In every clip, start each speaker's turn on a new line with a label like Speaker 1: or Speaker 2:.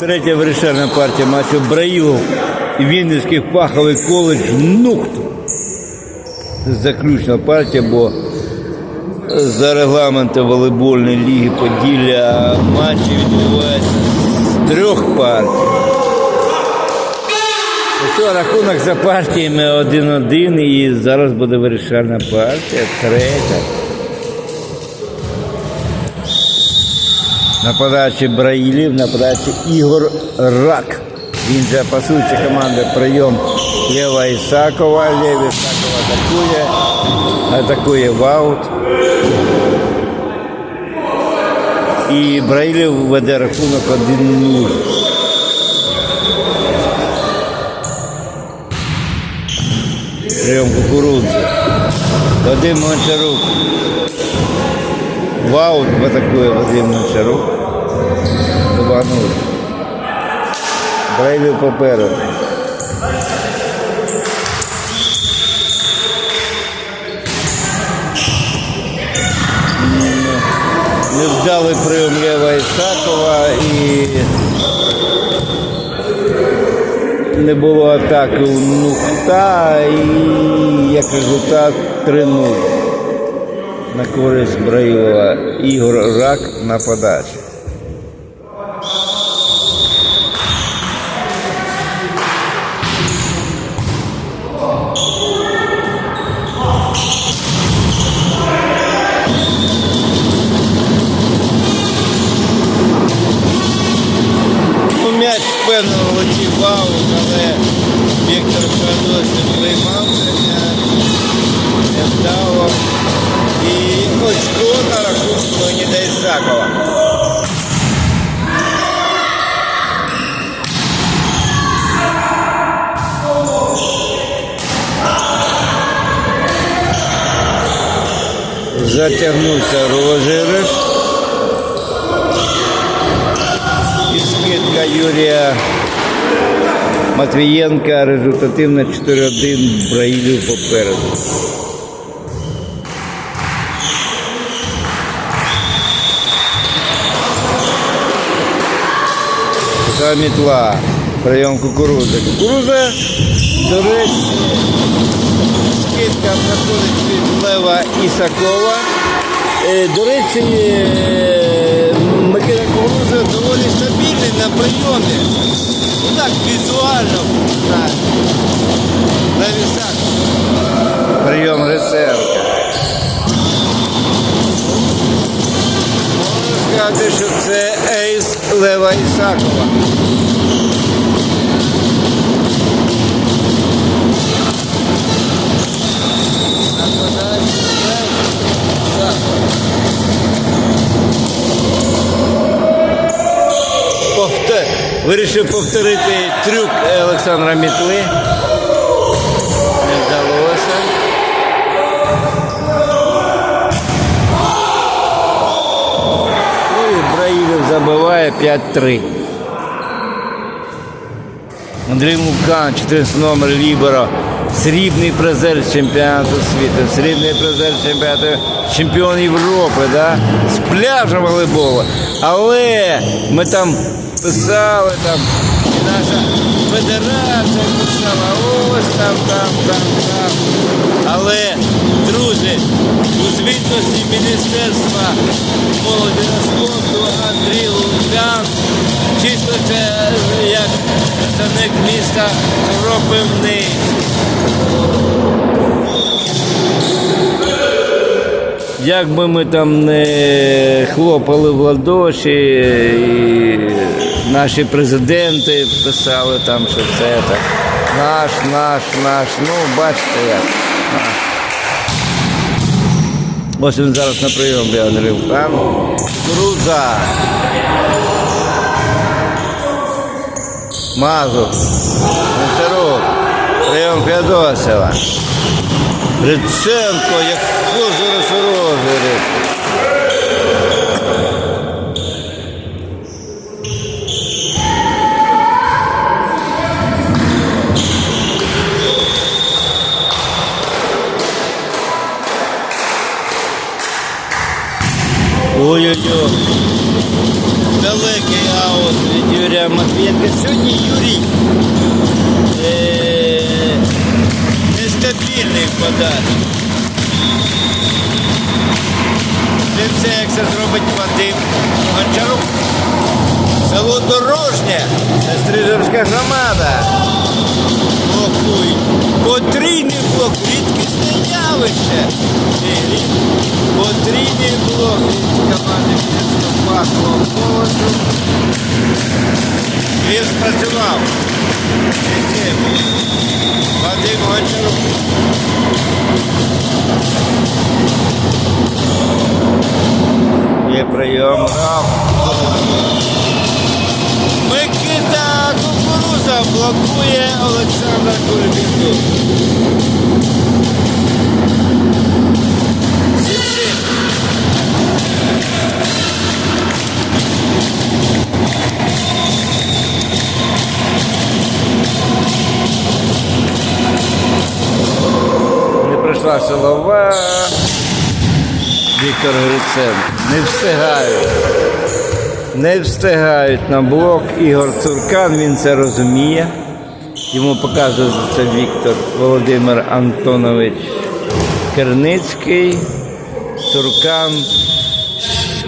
Speaker 1: Третя вирішальна партія матчу Браїлов і Вінницький фаховий коледж Нухт. Заключна партія, бо за регламентом волейбольної ліги Поділля матчі відбуваються з трьох партій. Що, рахунок за партіями 1-1 і зараз буде вирішальна партія, третя. Нападаючий Браїлів, нападаючий Ігор Рак. Він же пасуюча команда прийом Лева Ісакова. Лев Ісакова атакує, атакує в аут. І Браїлів веде рахунок 1-0. Прийом кукурудзи. Вадим Гончарук. В аут атакує Вадим Гончарук. 2-0. Браїлів попереду. Невдалий прийом Лева Ісакова і не було атаки у Нухта і як результат 3-0 на користь Браїлова Ігор Рак на подачі. Ну, м'яч впевнено летів в аут, але Віктор Феодосів приймав цей м'яч. Очко на рахунку Леоніда Ісакова. Затягнувся розіграш. І скидка Юрія Матвієнка результативно 4-1 Браїлів попереду. Замітла. Прийом кукурудзи. Кукурудза, до речі, скидка проходить від Лева Ісакова. Е, До речі, е, Микита Кукурудза доволі стабільний на прийомі. Ну так, візуально. Так. Лев Ісаков. Прийом Гриценка. Лева Ісакова. Вирішив повторити трюк Олександра Мітли. Забиває 5-3. Андрій Мукан, 14 номер Ліберо, срібний призер чемпіонату світу, срібний призер чемпіонату, чемпіон Європи, да? з пляжу волейболу. Але ми там писали, там, і наша федерація писала, ось там, там, там, там. Але, друзі, у звітності Міністерства молоді та спорту Андрій Лук'ян числиться як представник міста Кропивний. Як би ми там не хлопали в ладоші, і наші президенти писали там, що це так. Наш, наш, наш. Ну, бачите як. Наш. Ось він зараз на прийомі Андрій Лук'ян. Круза. Мазур, Гончарук, прийом Феодосова. Гриценко, як зараз розігрів. Ой-ой-ой. Далекий аут від Юрія. Матвієнка. Сьогодні Юрій е, нестабільний в Це все, як це зробить Вадим Гончарук. Село Дорожнє, це Стрижерська громада. Блокують. Потрійний блок, рідкісне явище. Потрійний блок від команди Пахло Колосу. Він спрацював. Вадим Гончарук. Є прийом. Кукуруза блокує Олександр Кульбінду. Не прийшла силова. Віктор Гриценко. Не встигають. Не встигають на блок. Ігор Цуркан, він це розуміє. Йому показує це Віктор Володимир Антонович Керницький. Цуркан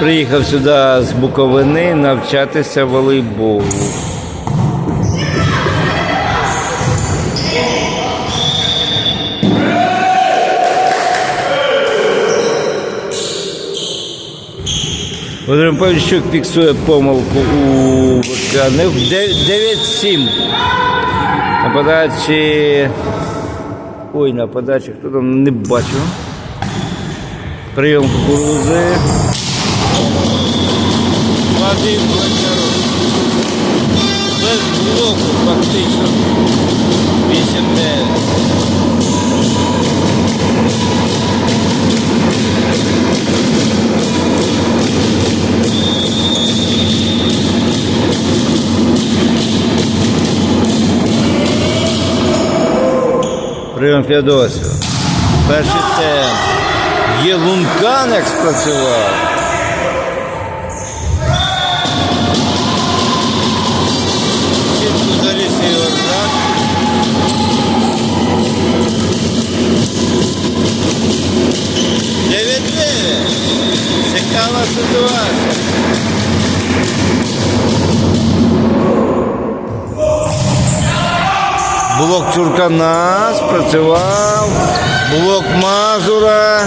Speaker 1: приїхав сюди з Буковини навчатися волейболу. Володимир Павлічук фіксує помилку у Вовка. В 9-7. На подачі. Ой, на подачі хто там не бачу. Прийом кукурузи. Вадим Гончаров. Без блоку фактично. 8-9. Прийом Феодосів. Перший темп. Є Лункан як спрацював. Чуркана спрацював. Блок Мазура.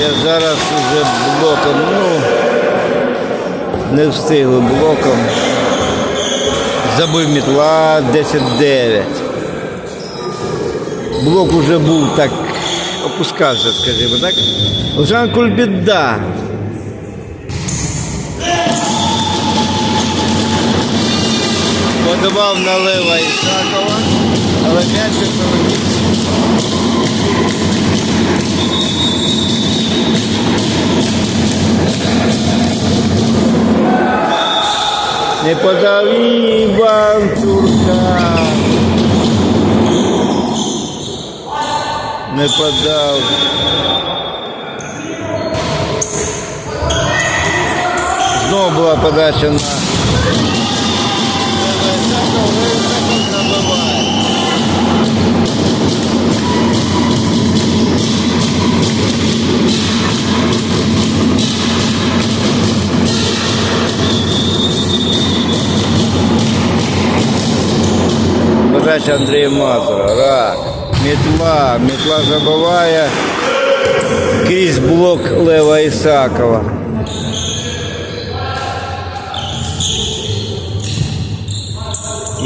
Speaker 1: Я зараз вже блоком, ну, не встигли блоком. Забив мітла 10-9. Блок уже був так, опускався, скажімо так. Олександр Кульбіда. Подавав на Лева Ісакова, але м'ячик пролетів. Не подав Іван Цурка. Не подав. Знову була подача на Подача Андрія Мазура. Рак. Мітла. Мітла забиває. Крізь блок Лева Ісакова.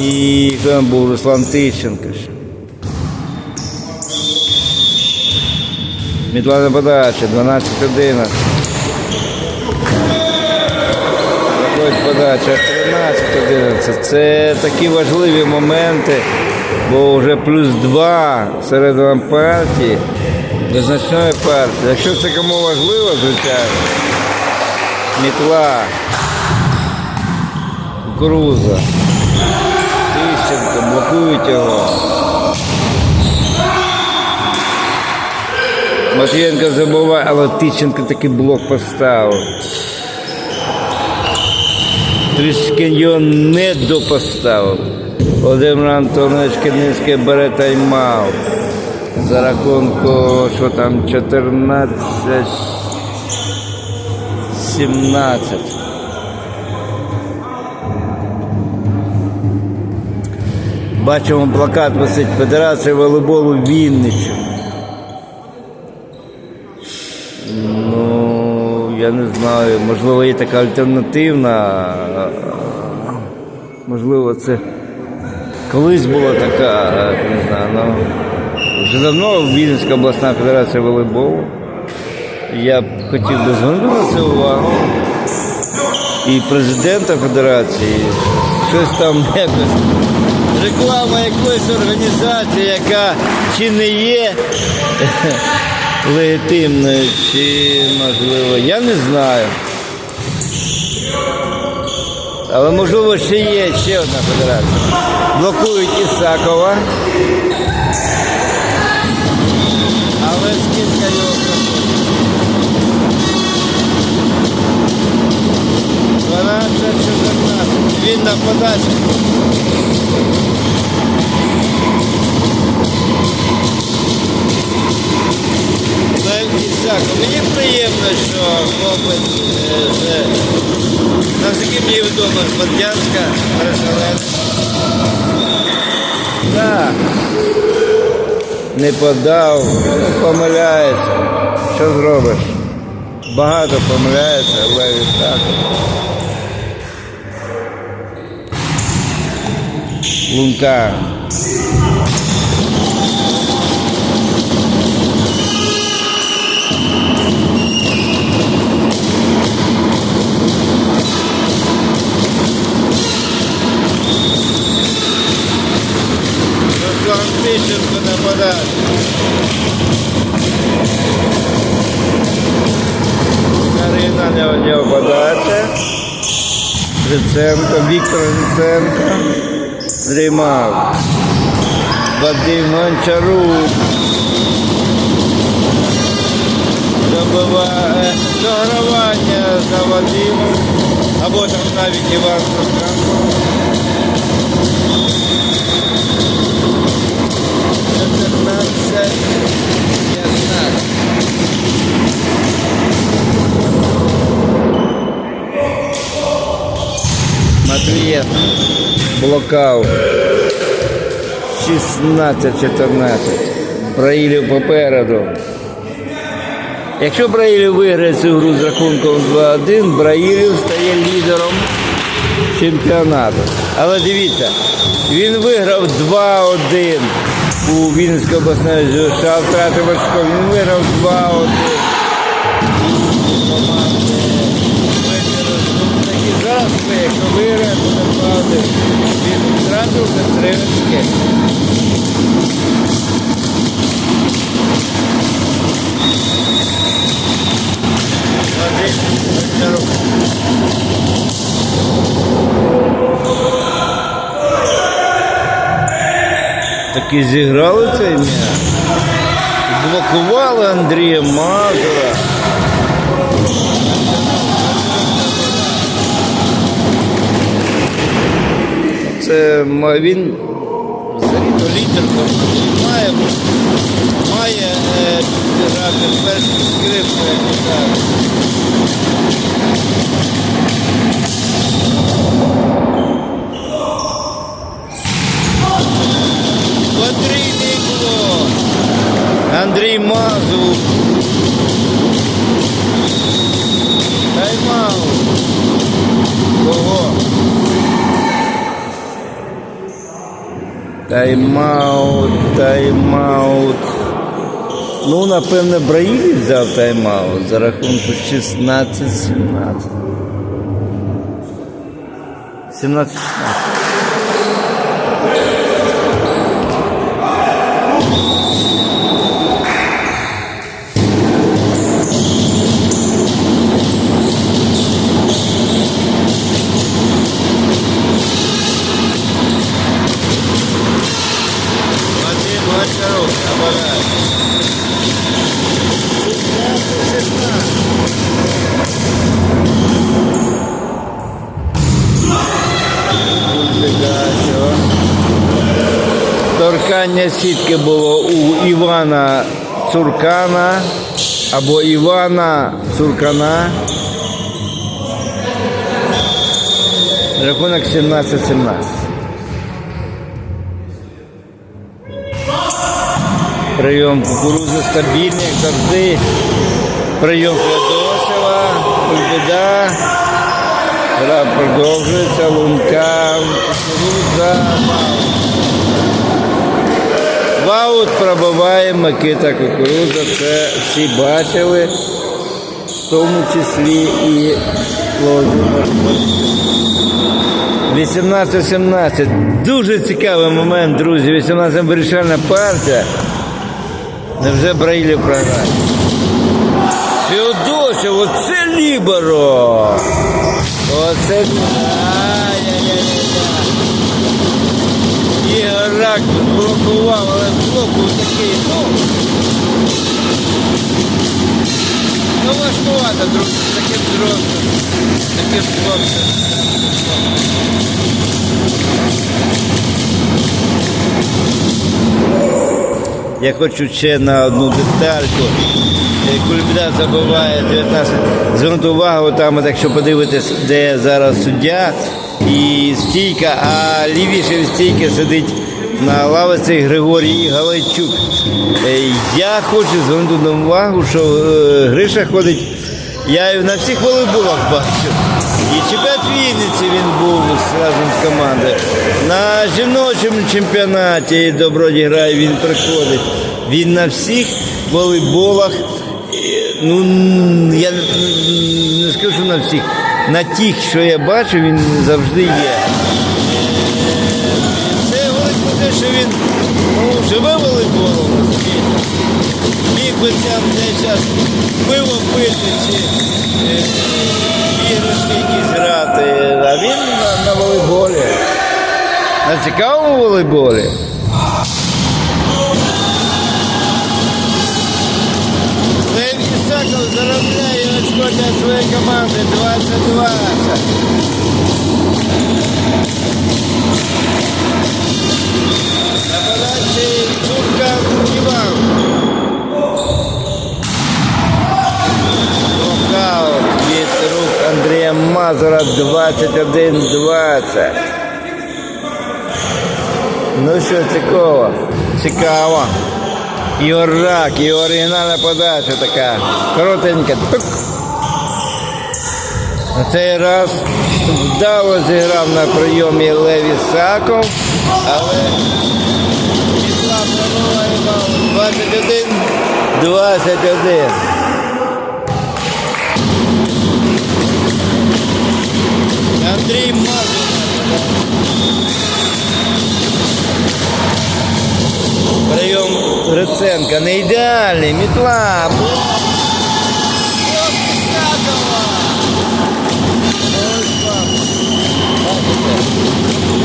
Speaker 1: І там був Руслан Тищенко. ще. Мітла на подачі, 12-11. Заходить подача 13-11. Це такі важливі моменти, бо вже плюс 2 середина партії, визначної партії. Якщо це кому важливо, звичайно, мітла, Тищенко, блокують його. Матвієнко забуває, але Тищенко такий блок поставив. трішки його не допоставив. Володимир Антонович Кирницький бере тайм-аут. За рахунку, що там, 14, 17. Бачимо плакат висить Федерація волейболу Вінниччини. Ну, я не знаю, можливо, є така альтернативна. Можливо, це колись була така, не знаю, ну, вже давно Вінницька обласна федерація волейболу. Я б хотів би звернути на це увагу. І президента федерації, щось там якось. Реклама якоїсь організації, яка чи не є легітимною, чи можливо, я не знаю. Але можливо ще є ще одна федерація. Блокують Ісакова. Але скільки його проходить? 12-14. Він на подачі. Мені приємно, що хлопець е, з наскільки мені відомо з Бердянська переселенець. Так. Не подав, помиляється. Що зробиш? Багато помиляється, Лев Ісаков. Лунка. Руслан Тищенко нападає. Карина не, не Віктор Гриценко. Дрімав. Вадим Гончарук. Добиває догравання за Вадимом. Або там навіть Іван Состренко. Матвієв. Блокаут. 16-14. Браїлів попереду. Якщо Браїлів виграє цю гру з рахунком 2-1, Браїлів стає лідером чемпіонату. Але дивіться, він виграв 2-1 у Вінницькій обласної ЗША, втратив очко. Він виграв 2-1. Зараз ми, буде 2-1. Він втратив за три Гончарук. Таки зіграли цей м'яч. Блокували Андрія Мазура. Це він взагалі-то лідер має, має е, скрипки, як то кажуть. Потрійний блок. Андрій Мазур. Тайм-аут. Кого? Тайм-аут, тайм-аут. Ну, напевне, Браїлі взяв тайм-аут за рахунку 16-17. 17-16. Торкання сітки було у Івана Цуркана або Івана Цуркана. Рахунок 17-17. Прийом кукурузи стабільний, як завжди. Прийом Федосова, Кульбіда. Гра продовжується, лунка, кукурудза. Ваут пробиває Микита Кукурудза, це всі бачили, в тому числі і Володимир. 18-17. Дуже цікавий момент, друзі. 18 вирішальна партія. Невже Браїлів програє? Феодосів, оце ліберо. Оце. Ай-яй-яй-яй. Ігорак блокував, але блок був такий, ну. Ну важкувато, друзі, таким зростом, таким хлопцем. Я хочу ще на одну детальку. Кульбіда забуває 19. Звернути увагу, там, якщо подивитись, де зараз суддя і стійка, а лівіше від стійки сидить на лавиці Григорій Галайчук. Е, Я хочу звернути увагу, що е, Гриша ходить. Я на всіх волейболах бачу. І чемпіонат Вінниці він був разом з командою. На жіночому чемпіонаті Доброді грає, він приходить. Він на всіх волейболах, е, ну я не скажу на всіх, на тих, що я бачу, він завжди є. Це говорить про те, що він ну, живе волейболом. Міг би там десь пиво пити чи іграшки якісь грати, а він на, на волейболі. На цікавому волейболі. Лев Ісаков заробляє очко для своєї команди 22. На подачі Цурка Іван. Мазура 21-20. Ну що, цікаво? Цікаво. І і оригінальна подача така. Коротенька. Тук. На цей раз вдало зіграв на прийомі Леві Саков, але Пішла пробуває 21-21. Андрей Мазур. Прием Рыценко на идеальный, метла.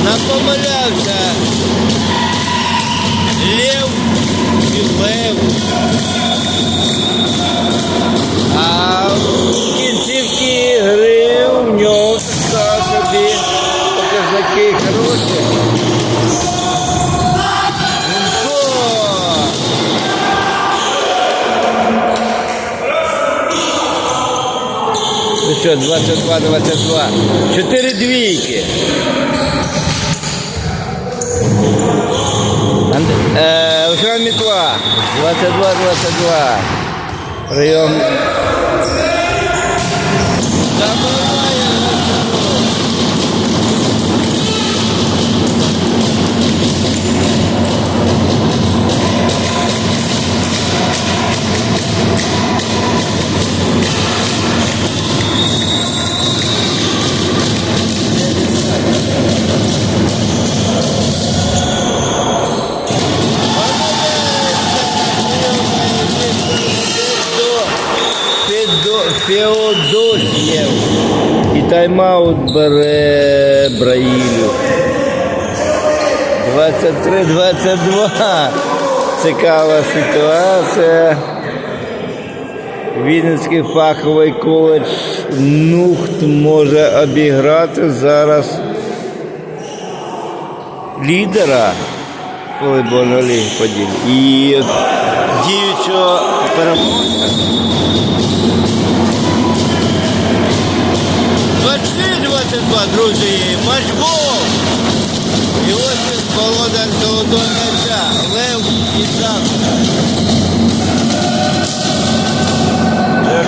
Speaker 1: Напомылялся. Лев и лев. А в кінцівки гри Що, 22-22. Чотири двійки. Анд- Олександр Мітла. 22-22. Прийом. Феодосієв. І тайм-аут бере Браїлю. 23-22. Цікава ситуація. Вінницький фаховий коледж Нухт може обіграти зараз лідера волейбольної ліги Поділля. І діючого переможця. Золотого м'яча. Лев і.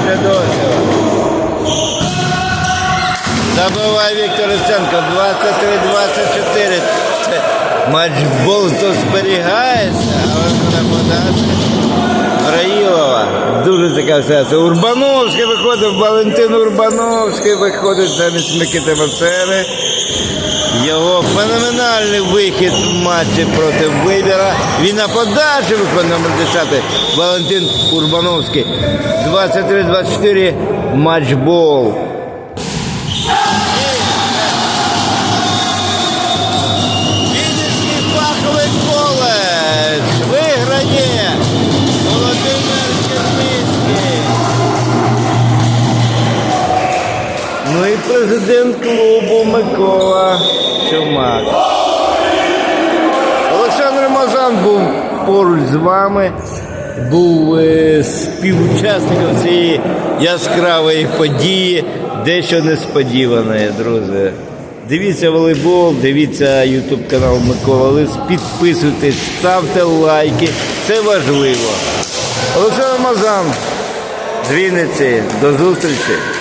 Speaker 1: Федосів. Забиває Віктор Луценко 23-24. Матчбол то зберігається, але на подачі. Раїлова. Дуже така ситуація. Урбановський виходить, Валентин Урбановський виходить замість Микити Мацери. Його феноменальний вихід в матчі проти вибіра. Він на подачі номер 10 Валентин Урбановський. 23-24 матчбол. Вінницький фаховий коледж. Виграє Володимир Черницький. Ну і президент клубу Микола Чумак. Олександр Мазан був поруч з вами, був е, співучасником цієї яскравої події, дещо несподіване, друзі. Дивіться волейбол, дивіться ютуб канал Микола Лис, підписуйтесь, ставте лайки, це важливо. Олександр Мазан з Вінниці, до зустрічі.